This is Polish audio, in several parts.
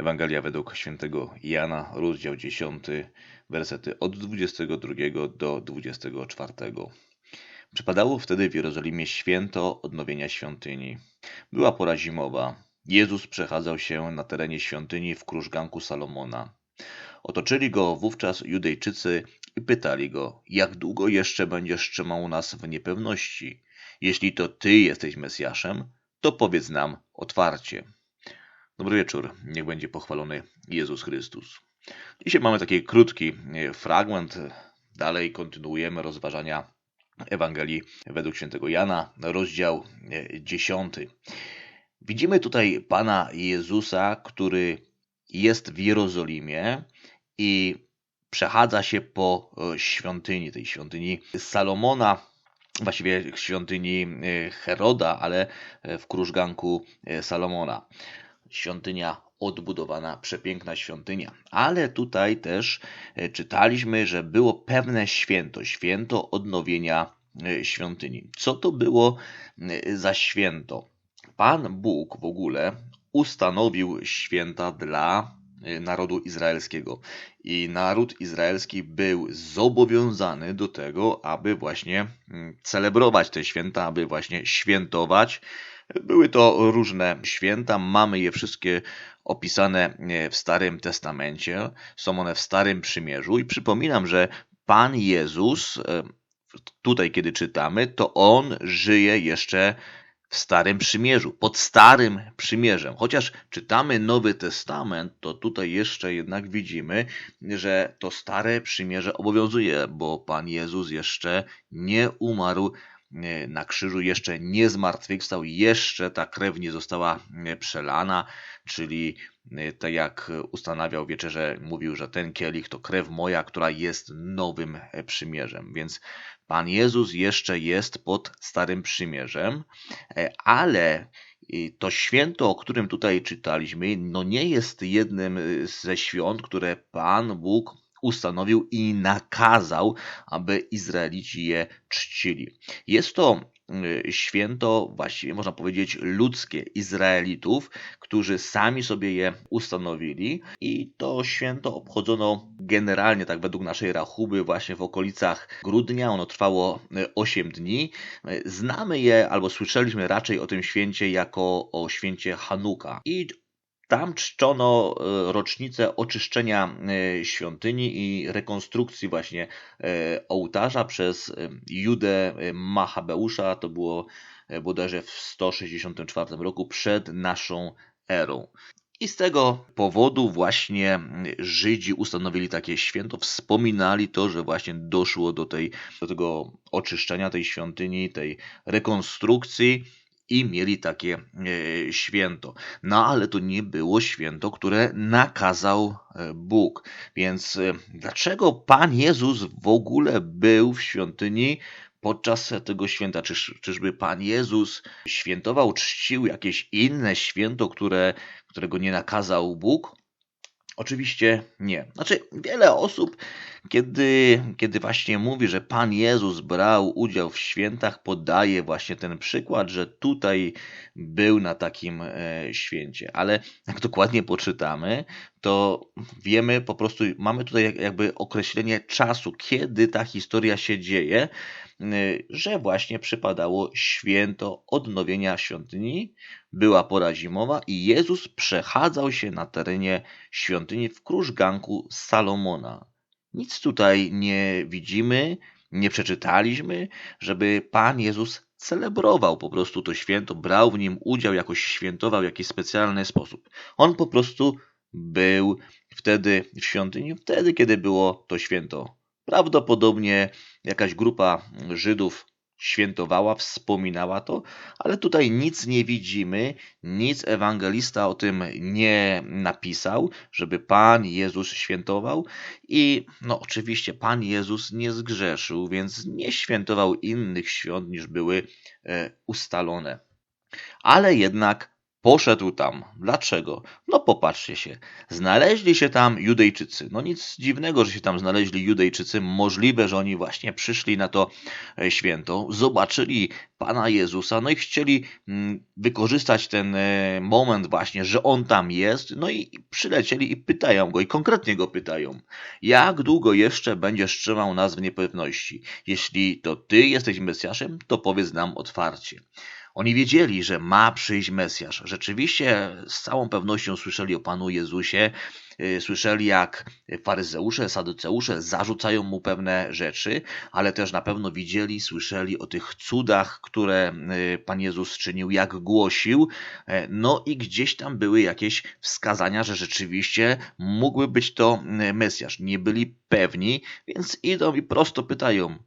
Ewangelia według świętego Jana, rozdział 10, wersety od 22 do 24. Przypadało wtedy w Jerozolimie święto odnowienia świątyni. Była pora zimowa. Jezus przechadzał się na terenie świątyni w krużganku Salomona. Otoczyli go wówczas Judejczycy i pytali go, jak długo jeszcze będziesz trzymał nas w niepewności? Jeśli to ty jesteś Mesjaszem, to powiedz nam otwarcie. Dobry wieczór, niech będzie pochwalony Jezus Chrystus. Dzisiaj mamy taki krótki e, fragment. Dalej kontynuujemy rozważania Ewangelii według świętego Jana, rozdział 10. E, Widzimy tutaj Pana Jezusa, który jest w Jerozolimie i przechadza się po e, świątyni, tej świątyni Salomona, właściwie świątyni Heroda, ale w krużganku Salomona świątynia odbudowana, przepiękna świątynia. Ale tutaj też e, czytaliśmy, że było pewne święto, święto odnowienia e, świątyni. Co to było e, za święto? Pan Bóg w ogóle ustanowił święta dla narodu izraelskiego. I naród izraelski był zobowiązany do tego, aby właśnie mm, celebrować te święta, aby właśnie świętować były to różne święta, mamy je wszystkie opisane e, w Starym Testamencie, są one w Starym Przymierzu i przypominam, że Pan Jezus, e, tutaj kiedy czytamy, to On żyje jeszcze w Starym Przymierzu, pod Starym Przymierzem. Chociaż czytamy Nowy Testament, to tutaj jeszcze jednak widzimy, że to Stare Przymierze obowiązuje, bo Pan Jezus jeszcze nie umarł na krzyżu jeszcze nie zmartwychwstał, jeszcze ta krew nie została przelana, czyli tak jak ustanawiał wieczerze, mówił, że ten kielich to krew moja, która jest nowym przymierzem. Więc Pan Jezus jeszcze jest pod starym przymierzem, ale to święto, o którym tutaj czytaliśmy, no nie jest jednym ze świąt, które Pan Bóg ustanowił i nakazał, aby Izraelici je czcili. Jest to y, święto, właściwie można powiedzieć ludzkie Izraelitów, którzy sami sobie je ustanowili i to święto obchodzono generalnie, tak według naszej rachuby, właśnie w okolicach grudnia. Ono trwało 8 y, dni. Y, znamy je albo słyszeliśmy raczej o tym święcie jako o święcie Hanuka. I tam czczono e, rocznicę oczyszczenia e, świątyni i rekonstrukcji właśnie e, ołtarza przez Judę Machabeusza. To było bodajże w 164 roku przed naszą erą. I z tego powodu właśnie Żydzi ustanowili takie święto, wspominali to, że właśnie doszło do, tej, do tego oczyszczenia tej świątyni, tej rekonstrukcji i mieli takie e, święto. No ale to nie było święto, które nakazał e, Bóg. Więc e, dlaczego Pan Jezus w ogóle był w świątyni podczas tego święta? Czyż, czyżby Pan Jezus świętował, czcił jakieś inne święto, które, którego nie nakazał Bóg? Oczywiście nie. Znaczy, wiele osób, kiedy, kiedy właśnie mówi, że Pan Jezus brał udział w świętach, podaje właśnie ten przykład, że tutaj był na takim e, święcie. Ale jak dokładnie poczytamy, to wiemy po prostu, mamy tutaj jakby określenie czasu, kiedy ta historia się dzieje, Y, że właśnie przypadało święto odnowienia świątyni, była pora zimowa i Jezus przechadzał się na terenie świątyni w krużganku Salomona. Nic tutaj nie widzimy, nie przeczytaliśmy, żeby Pan Jezus celebrował po prostu to święto, brał w nim udział, jakoś świętował w jakiś specjalny sposób. On po prostu był wtedy w świątyni, wtedy, kiedy było to święto Prawdopodobnie jakaś grupa Żydów świętowała, wspominała to, ale tutaj nic nie widzimy, nic ewangelista o tym nie napisał, żeby Pan Jezus świętował i no oczywiście Pan Jezus nie zgrzeszył, więc nie świętował innych świąt niż były e, ustalone. Ale jednak Poszedł tam. Dlaczego? No popatrzcie się. Znaleźli się tam Judejczycy. No nic dziwnego, że się tam znaleźli Judejczycy. Możliwe, że oni właśnie przyszli na to e, święto, zobaczyli Pana Jezusa, no i chcieli mm, wykorzystać ten e, moment właśnie, że On tam jest, no i przylecieli i pytają Go, i konkretnie Go pytają, jak długo jeszcze będziesz trzymał nas w niepewności? Jeśli to Ty jesteś Mesjaszem, to powiedz nam otwarcie. Oni wiedzieli, że ma przyjść Mesjasz. Rzeczywiście z całą pewnością słyszeli o Panu Jezusie, y, słyszeli jak faryzeusze, saduceusze zarzucają mu pewne rzeczy, ale też na pewno widzieli, słyszeli o tych cudach, które y, Pan Jezus czynił, jak głosił, e, no i gdzieś tam były jakieś wskazania, że rzeczywiście mógłby być to y, Mesjasz. Nie byli pewni, więc idą i prosto pytają,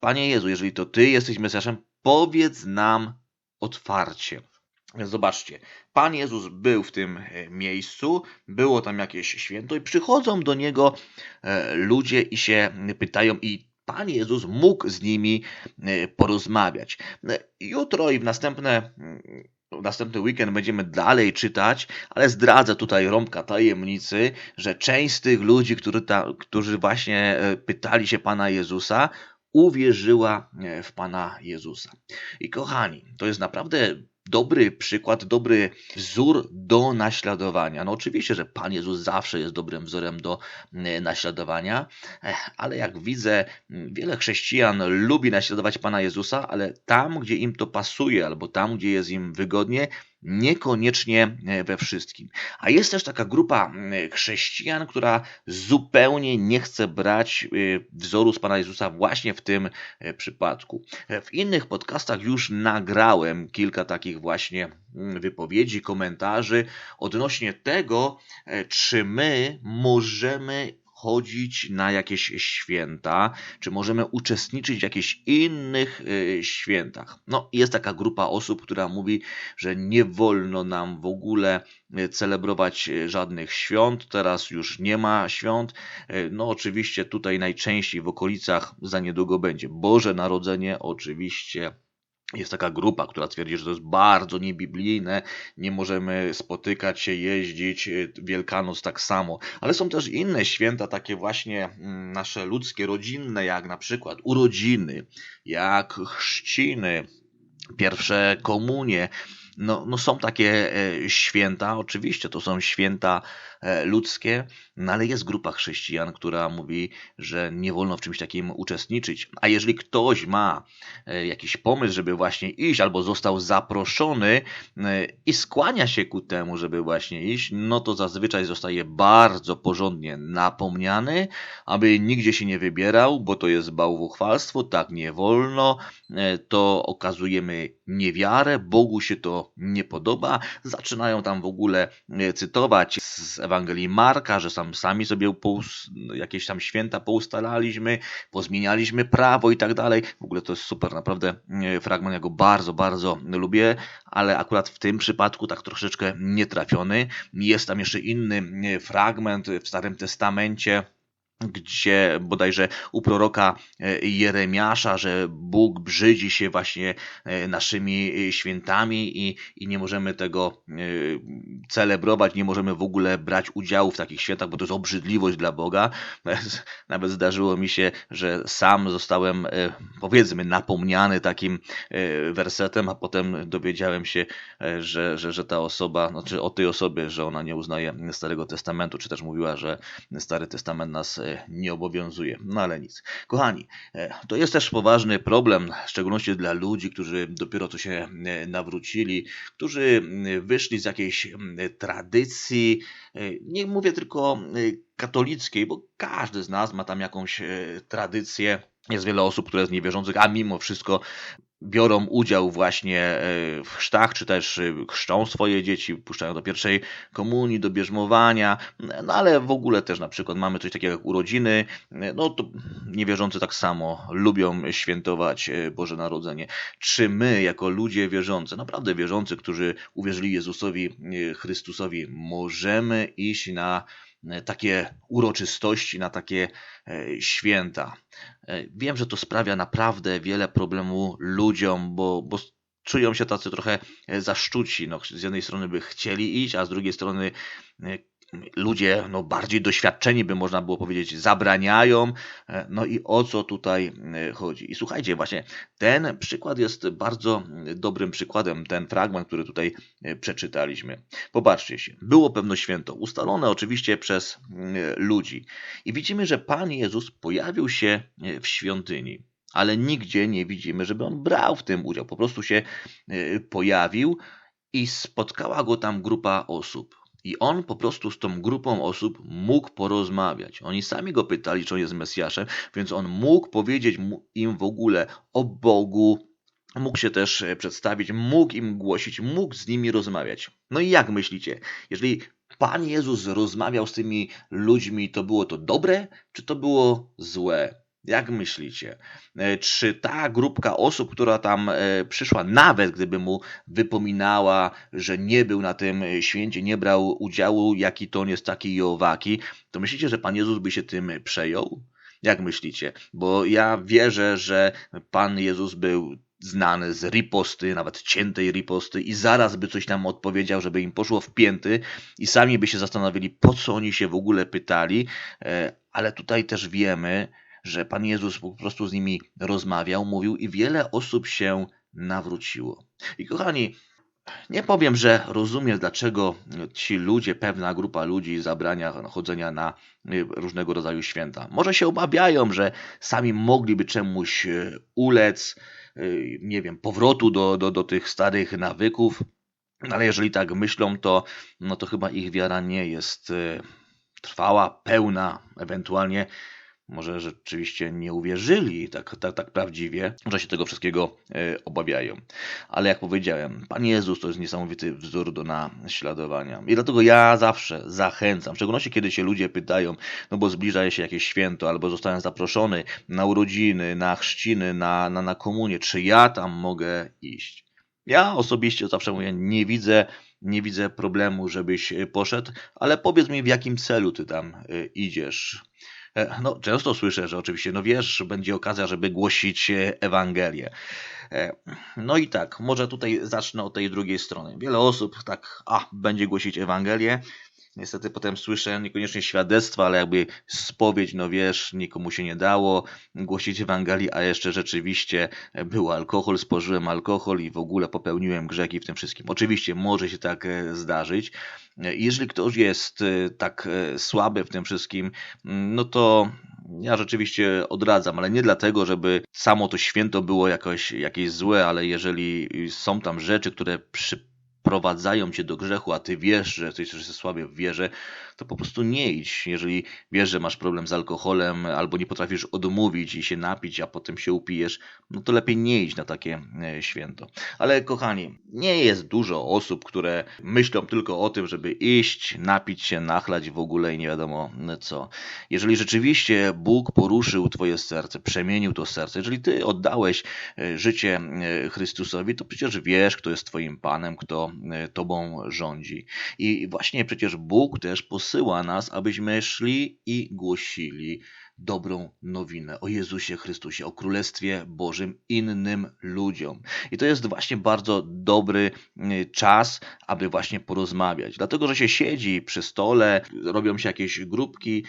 Panie Jezu, jeżeli to Ty jesteś Mesjaszem, powiedz nam, otwarcie. Zobaczcie, Pan Jezus był w tym e, miejscu, było tam jakieś święto i przychodzą do Niego e, ludzie i się pytają i Pan Jezus mógł z nimi e, porozmawiać. Jutro i w następne w następny weekend będziemy dalej czytać, ale zdradzę tutaj rąbka tajemnicy, że część z tych ludzi, którzy, ta, którzy właśnie pytali się Pana Jezusa, uwierzyła e, w Pana Jezusa. I kochani, to jest naprawdę dobry przykład, dobry wzór do naśladowania. No oczywiście, że Pan Jezus zawsze jest dobrym wzorem do e, naśladowania, e, ale jak widzę, wiele chrześcijan lubi naśladować Pana Jezusa, ale tam, gdzie im to pasuje, albo tam, gdzie jest im wygodnie, niekoniecznie e, we wszystkim. A jest też taka grupa chrześcijan, która zupełnie nie chce brać e, wzoru z Pana Jezusa właśnie w tym przypadku. W innych podcastach już nagrałem kilka takich właśnie wypowiedzi, komentarzy odnośnie tego, czy my możemy chodzić na jakieś święta, czy możemy uczestniczyć w jakichś innych y, świętach. No, jest taka grupa osób, która mówi, że nie wolno nam w ogóle y, celebrować żadnych świąt, teraz już nie ma świąt. No, oczywiście tutaj najczęściej w okolicach za niedługo będzie Boże Narodzenie, oczywiście jest taka grupa, która twierdzi, że to jest bardzo niebiblijne, nie możemy spotykać się, jeździć, y, Wielkanoc tak samo. Ale są też inne święta, takie właśnie mm, nasze ludzkie, rodzinne, jak na przykład urodziny, jak chrzciny, pierwsze komunie. No, no są takie e, święta, oczywiście to są święta ludzkie, no ale jest grupa chrześcijan, która mówi, że nie wolno w czymś takim uczestniczyć. A jeżeli ktoś ma e, jakiś pomysł, żeby właśnie iść, albo został zaproszony e, i skłania się ku temu, żeby właśnie iść, no to zazwyczaj zostaje bardzo porządnie napomniany, aby nigdzie się nie wybierał, bo to jest bałwuchwalstwo, tak nie wolno, to okazujemy niewiarę, Bogu się to nie podoba. Zaczynają tam w ogóle cytować z Ewangelii Marka, że sam, sami sobie jakieś tam święta poustalaliśmy, pozmienialiśmy prawo i tak dalej. W ogóle to jest super, naprawdę e, fragment, ja go bardzo, bardzo lubię, ale akurat w tym przypadku tak troszeczkę nietrafiony. Jest tam jeszcze inny e, fragment w Starym Testamencie, gdzie bodajże u proroka e, Jeremiasza, że Bóg brzydzi się właśnie e, naszymi e, świętami i, i nie możemy tego celebrować, nie możemy w ogóle brać udziału w takich świętach, bo to jest obrzydliwość dla Boga. Nawet zdarzyło mi się, że sam zostałem, powiedzmy, napomniany takim wersetem, a potem dowiedziałem się, że, że, że ta osoba, znaczy o tej osobie, że ona nie uznaje Starego Testamentu, czy też mówiła, że Stary Testament nas nie obowiązuje. No ale nic. Kochani, e, to jest też poważny problem, w szczególności dla ludzi, którzy dopiero co się e, nawrócili, którzy wyszli z jakiejś tradycji, e, nie mówię tylko katolickiej, bo każdy z nas ma tam jakąś tradycję. Jest wiele osób, które jest niewierzących, a mimo wszystko biorą udział właśnie e, w chrztach, czy też e, chrzczą swoje dzieci, puszczają do pierwszej komunii, do bierzmowania, no ale w ogóle też na przykład mamy coś takiego jak urodziny, e, no to niewierzący tak samo lubią świętować Boże Narodzenie. Czy my, jako ludzie wierzący, naprawdę wierzący, którzy uwierzyli Jezusowi Chrystusowi, możemy iść na takie uroczystości, na takie e, święta. E, wiem, że to sprawia naprawdę wiele problemu ludziom, bo, bo czują się tacy trochę zaszczuci. No, z jednej strony by chcieli iść, a z drugiej strony ludzie no, bardziej doświadczeni, by można było powiedzieć, zabraniają. E, no i o co tutaj e, chodzi? I słuchajcie, właśnie ten przykład jest bardzo dobrym przykładem, ten fragment, który tutaj e, przeczytaliśmy. Popatrzcie się, było pewno święto, ustalone oczywiście przez ludzi. I widzimy, że Pan Jezus pojawił się w świątyni. Ale nigdzie nie widzimy, żeby on brał w tym udział. Po prostu się pojawił i spotkała go tam grupa osób. I on po prostu z tą grupą osób mógł porozmawiać. Oni sami go pytali, czy on jest Mesjaszem, więc on mógł powiedzieć im w ogóle o Bogu, mógł się też e, przedstawić, mógł im głosić, mógł z nimi rozmawiać. No i jak myślicie, jeżeli Pan Jezus rozmawiał z tymi ludźmi, to było to dobre, czy to było złe? Jak myślicie? E, czy ta grupka osób, która tam e, przyszła, nawet gdyby mu wypominała, że nie był na tym e, święcie, nie brał udziału, jaki to jest taki i owaki, to myślicie, że Pan Jezus by się tym przejął? Jak myślicie? Bo ja wierzę, że Pan Jezus był znany z riposty, nawet ciętej riposty i zaraz by coś tam odpowiedział, żeby im poszło w pięty i sami by się zastanowili, po co oni się w ogóle pytali, ale tutaj też wiemy, że Pan Jezus po prostu z nimi rozmawiał, mówił i wiele osób się nawróciło. I kochani, nie powiem, że rozumiem, dlaczego ci ludzie, pewna grupa ludzi zabrania chodzenia na y, różnego rodzaju święta. Może się obawiają, że sami mogliby czemuś y, ulec, y, nie wiem, powrotu do, do, do tych starych nawyków, ale jeżeli tak myślą, to, no to chyba ich wiara nie jest trwała, pełna, ewentualnie może rzeczywiście nie uwierzyli tak, tak, tak prawdziwie, że się tego wszystkiego e, obawiają. Ale jak powiedziałem, Pan Jezus to jest niesamowity wzór do naśladowania. I dlatego ja zawsze zachęcam, w szczególności kiedy się ludzie pytają, no bo zbliża się jakieś święto, albo zostałem zaproszony na urodziny, na chrzciny, na, na, na komunię, czy ja tam mogę iść? Ja osobiście zawsze mówię, nie widzę nie widzę problemu, żebyś poszedł, ale powiedz mi, w jakim celu ty tam e, idziesz. E, no, często słyszę, że oczywiście, no wiesz, będzie okazja, żeby głosić e, Ewangelię. E, no i tak, może tutaj zacznę od tej drugiej strony. Wiele osób tak, a, będzie głosić Ewangelię, Niestety potem słyszę niekoniecznie świadectwa, ale jakby spowiedź, no wiesz, nikomu się nie dało głosić Ewangelii, a jeszcze rzeczywiście był alkohol, spożyłem alkohol i w ogóle popełniłem grzeki w tym wszystkim. Oczywiście może się tak e, zdarzyć. Jeżeli ktoś jest e, tak e, słaby w tym wszystkim, mm, no to ja rzeczywiście odradzam, ale nie dlatego, żeby samo to święto było jakoś, jakieś złe, ale jeżeli są tam rzeczy, które przy, prowadzają cię do grzechu, a ty wiesz, że jesteś słaby w wierze, to po prostu nie idź. Jeżeli wiesz, że masz problem z alkoholem albo nie potrafisz odmówić i się napić, a potem się upijesz, no to lepiej nie idź na takie e, święto. Ale kochani, nie jest dużo osób, które myślą tylko o tym, żeby iść, napić się, nachlać w ogóle i nie wiadomo e, co. Jeżeli rzeczywiście Bóg poruszył twoje serce, przemienił to serce, jeżeli ty oddałeś e, życie Chrystusowi, to przecież wiesz, kto jest twoim Panem, kto tobą rządzi. I właśnie przecież Bóg też posyła posyła nas, abyśmy szli i głosili dobrą nowinę o Jezusie Chrystusie, o Królestwie Bożym innym ludziom. I to jest właśnie bardzo dobry y, czas, aby właśnie porozmawiać. Dlatego, że się siedzi przy stole, robią się jakieś grupki,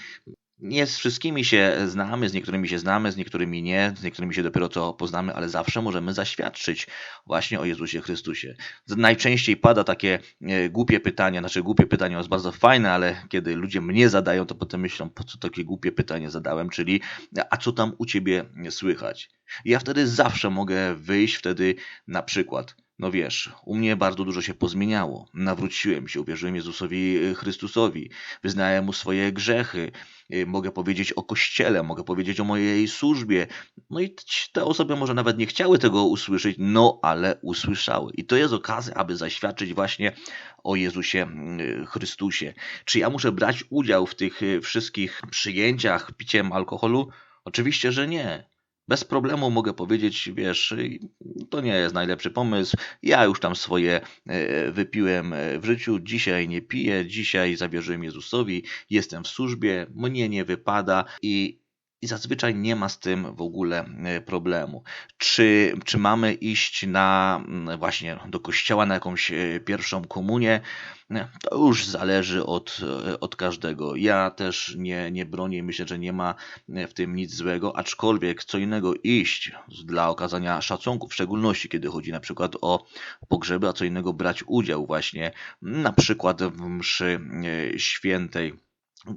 nie z wszystkimi się znamy, z niektórymi się znamy, z niektórymi nie, z niektórymi się dopiero co poznamy, ale zawsze możemy zaświadczyć właśnie o Jezusie Chrystusie. Najczęściej pada takie e, głupie pytanie, znaczy głupie pytanie jest bardzo fajne, ale kiedy ludzie mnie zadają, to potem myślą, po co takie głupie pytanie zadałem, czyli a co tam u ciebie słychać? ja wtedy zawsze mogę wyjść wtedy na przykład no wiesz, u mnie bardzo dużo się pozmieniało. Nawróciłem się, uwierzyłem Jezusowi e, Chrystusowi, wyznałem mu swoje grzechy, e, mogę powiedzieć o Kościele, mogę powiedzieć o mojej służbie. No i te osoby może nawet nie chciały tego usłyszeć, no ale usłyszały. I to jest okazja, aby zaświadczyć właśnie o Jezusie Chrystusie. Czy ja muszę brać udział w tych wszystkich przyjęciach piciem alkoholu? Oczywiście, że nie. Bez problemu mogę powiedzieć, wiesz, to nie jest najlepszy pomysł. Ja już tam swoje e, wypiłem e, w życiu. Dzisiaj nie piję, dzisiaj zawierzyłem Jezusowi, jestem w służbie, mnie nie wypada i i zazwyczaj nie ma z tym w ogóle e, problemu. Czy, czy mamy iść na właśnie do kościoła na jakąś e, pierwszą komunię? To już zależy od, e, od każdego. Ja też nie, nie bronię, myślę, że nie ma w tym nic złego, aczkolwiek co innego iść dla okazania szacunku, w szczególności kiedy chodzi na przykład o pogrzeby, a co innego brać udział właśnie na przykład w mszy świętej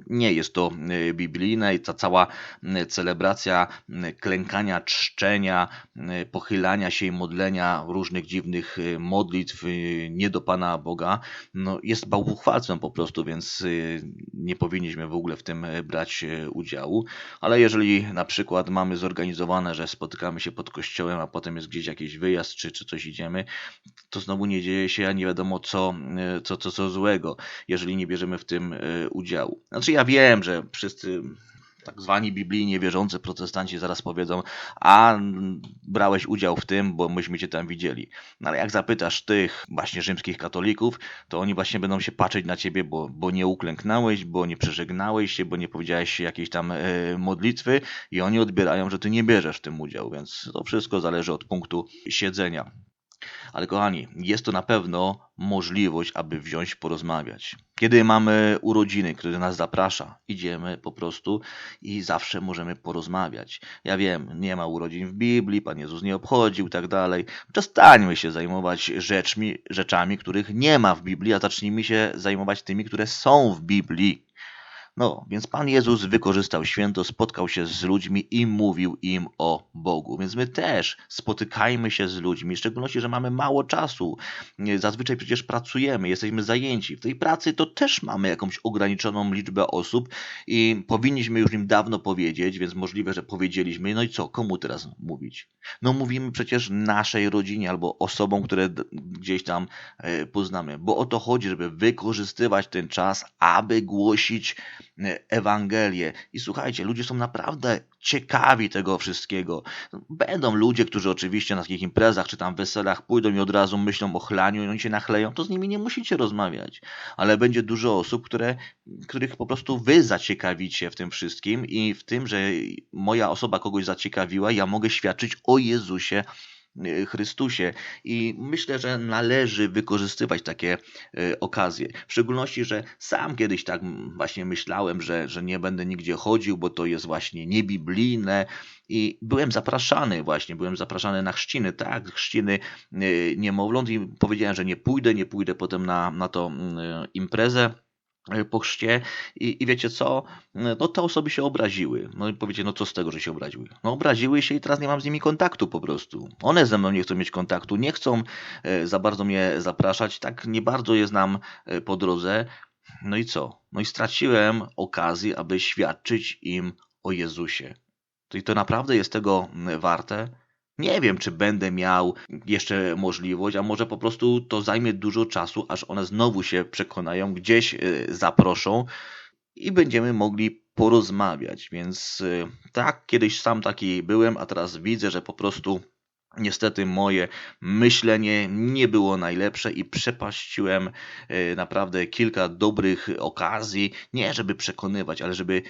nie jest to e, biblijne i ta cała e, celebracja e, klękania, czczenia, pochylania się i modlenia różnych dziwnych modlitw nie do Pana Boga, no jest bałwuchwalstwem po prostu, więc nie powinniśmy w ogóle w tym brać udziału. Ale jeżeli na przykład mamy zorganizowane, że spotykamy się pod kościołem, a potem jest gdzieś jakiś wyjazd czy, czy coś idziemy, to znowu nie dzieje się, nie wiadomo co, co, co, co złego, jeżeli nie bierzemy w tym udziału. Znaczy ja wiem, że wszyscy tak zwani biblijnie wierzący protestanci zaraz powiedzą, a brałeś udział w tym, bo myśmy cię tam widzieli. No ale jak zapytasz tych właśnie rzymskich katolików, to oni właśnie będą się patrzeć na ciebie, bo, bo nie uklęknąłeś, bo nie przeżegnałeś się, bo nie powiedziałeś jakiejś tam e, modlitwy i oni odbierają, że ty nie bierzesz w tym udział, więc to wszystko zależy od punktu siedzenia. Ale kochani, jest to na pewno możliwość, aby wziąć porozmawiać. Kiedy mamy urodziny, który nas zaprasza, idziemy po prostu i zawsze możemy porozmawiać. Ja wiem, nie ma urodzin w Biblii, Pan Jezus nie obchodził i tak dalej. Przestańmy się zajmować rzeczmi, rzeczami, których nie ma w Biblii, a zacznijmy się zajmować tymi, które są w Biblii. No, więc Pan Jezus wykorzystał święto, spotkał się z ludźmi i mówił im o Bogu. Więc my też spotykajmy się z ludźmi, w szczególności, że mamy mało czasu. Zazwyczaj przecież pracujemy, jesteśmy zajęci. W tej pracy to też mamy jakąś ograniczoną liczbę osób i powinniśmy już im dawno powiedzieć, więc możliwe, że powiedzieliśmy. No i co, komu teraz mówić? No mówimy przecież naszej rodzinie albo osobom, które gdzieś tam e, poznamy, bo o to chodzi, żeby wykorzystywać ten czas, aby głosić Ewangelię. I słuchajcie, ludzie są naprawdę ciekawi tego wszystkiego. Będą ludzie, którzy oczywiście na takich imprezach czy tam weselach pójdą i od razu myślą o chlaniu i oni się nachleją, to z nimi nie musicie rozmawiać. Ale będzie dużo osób, które, których po prostu wy zaciekawicie w tym wszystkim i w tym, że moja osoba kogoś zaciekawiła, ja mogę świadczyć o Jezusie Chrystusie. I myślę, że należy wykorzystywać takie y, okazje. W szczególności, że sam kiedyś tak właśnie myślałem, że, że nie będę nigdzie chodził, bo to jest właśnie niebiblijne. I byłem zapraszany właśnie, byłem zapraszany na chrzciny, tak, chrzciny y, niemowląt i powiedziałem, że nie pójdę, nie pójdę potem na, na tą imprezę po chrzcie i, i wiecie co, no te osoby się obraziły. No i powiecie, no co z tego, że się obraziły? No obraziły się i teraz nie mam z nimi kontaktu po prostu. One ze mną nie chcą mieć kontaktu, nie chcą e, za bardzo mnie zapraszać, tak nie bardzo je znam e, po drodze. No i co? No i straciłem okazję, aby świadczyć im o Jezusie. I to naprawdę jest tego warte? Nie wiem, czy będę miał jeszcze możliwość, a może po prostu to zajmie dużo czasu, aż one znowu się przekonają, gdzieś y, zaproszą i będziemy mogli porozmawiać. Więc y, tak, kiedyś sam taki byłem, a teraz widzę, że po prostu Niestety moje myślenie nie było najlepsze i przepaściłem y, naprawdę kilka dobrych okazji, nie żeby przekonywać, ale żeby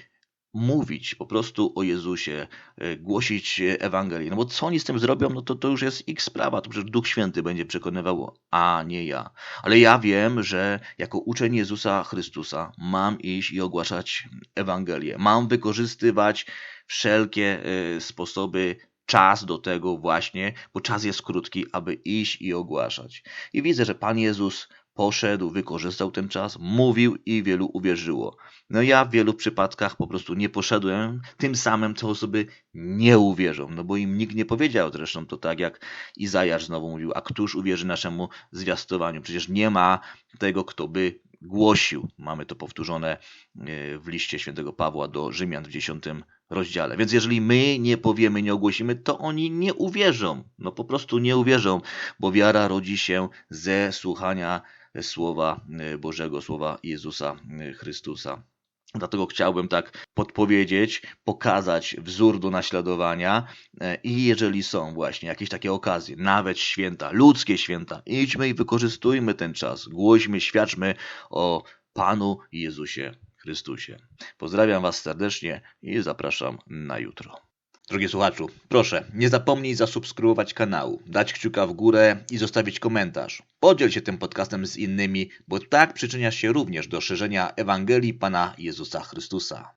mówić po prostu o Jezusie, e, głosić Ewangelię. No bo co oni z tym zrobią, no to to już jest ich sprawa, to przecież Duch Święty będzie przekonywał, a nie ja. Ale ja wiem, że jako uczeń Jezusa Chrystusa mam iść i ogłaszać Ewangelię. Mam wykorzystywać wszelkie e, sposoby czas do tego właśnie, bo czas jest krótki, aby iść i ogłaszać. I widzę, że Pan Jezus poszedł, wykorzystał ten czas, mówił i wielu uwierzyło. No ja w wielu przypadkach po prostu nie poszedłem, tym samym te osoby nie uwierzą, no bo im nikt nie powiedział zresztą to tak jak Izajasz znowu mówił, a któż uwierzy naszemu zwiastowaniu? Przecież nie ma tego, kto by głosił. Mamy to powtórzone e, w liście świętego Pawła do Rzymian w dziesiątym rozdziale. Więc jeżeli my nie powiemy, nie ogłosimy, to oni nie uwierzą. No po prostu nie uwierzą, bo wiara rodzi się ze słuchania słowa e, Bożego, słowa Jezusa e, Chrystusa. Dlatego chciałbym tak podpowiedzieć, pokazać wzór do naśladowania e, i jeżeli są właśnie jakieś takie okazje, nawet święta, ludzkie święta, idźmy i wykorzystujmy ten czas, głośmy, świadczmy o Panu Jezusie Chrystusie. Pozdrawiam Was serdecznie i zapraszam na jutro. Drogi słuchaczu, proszę, nie zapomnij zasubskrybować kanału, dać kciuka w górę i zostawić komentarz. Podziel się tym podcastem z innymi, bo tak przyczyniasz się również do szerzenia Ewangelii Pana Jezusa Chrystusa.